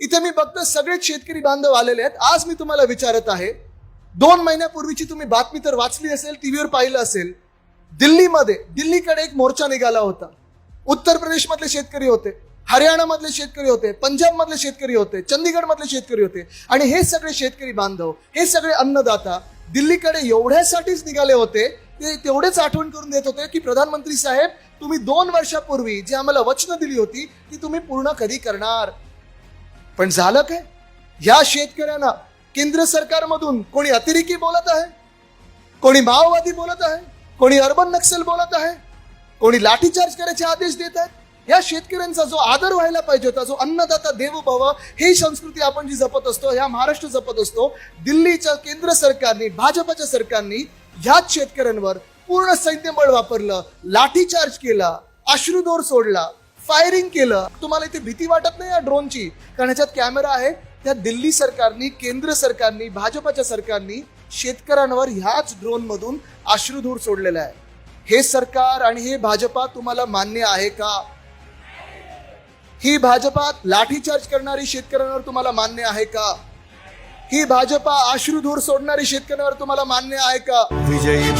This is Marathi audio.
इथे मी बघतो सगळेच शेतकरी बांधव आलेले आहेत. आज मी तुम्हाला विचारत आहे दोन महिन्यापूर्वीची तुम्ही बातमी तर वाचली असेल टीव्हीवर पाहिलं असेल. दिल्लीमध्ये दिल्लीकडे एक मोर्चा निघाला होता. उत्तर प्रदेशमधले शेतकरी होते हरियाणामधले शेतकरी होते पंजाब मधले शेतकरी होते चंदीगड मधले शेतकरी होते. आणि हे सगळे शेतकरी बांधव हे सगळे अन्नदाता दिल्लीकडे एवढ्यासाठीच निघाले होते ते तेवढेच आठवण करून देत होते की प्रधानमंत्री साहेब तुम्ही दोन वर्षापूर्वी जी आम्हाला वचनं दिली होती ती तुम्ही पूर्ण कधी करणार? पण झालं काय? या शेतकऱ्यांना केंद्र सरकारमधून कोणी अतिरेकी बोलत आहे? कोणी माओवादी बोलत आहे? कोणी अर्बन नक्सल बोलत आहे? कोणी लाठीचार्ज करायचे आदेश देत आहेत? या शेतकऱ्यांचा जो आदर व्हायला पाहिजे होता जो अन्नदाता देवोभव ही संस्कृती आपण जी जपत असतो ह्या महाराष्ट्र जपत असतो दिल्लीच्या केंद्र सरकारने भाजपच्या सरकारने ह्याच शेतकऱ्यांवर पूर्ण सैन्यबळ वापरलं लाठीचार्ज केला अश्रुदोर सोडला फायरिंग केलं. तुम्हाला इथे भीती वाटत नाही या ड्रोनची कारण ह्याच्यात कॅमेरा आहे. त्या दिल्ली सरकारनी केंद्र सरकारनी भाजपच्या सरकारनी शेतकऱ्यांवर ह्याच ड्रोन मधून अश्रुधूर सोडलेला आहे. हे सरकार आणि हे भाजपा तुम्हाला मान्य आहे का? ही भाजपा लाठीचार्ज करणारी शेतकऱ्यांवर तुम्हाला मान्य आहे का? ही भाजपा अश्रुधूर सोडणारी शेतकऱ्यांवर तुम्हाला मान्य आहे का? विजयी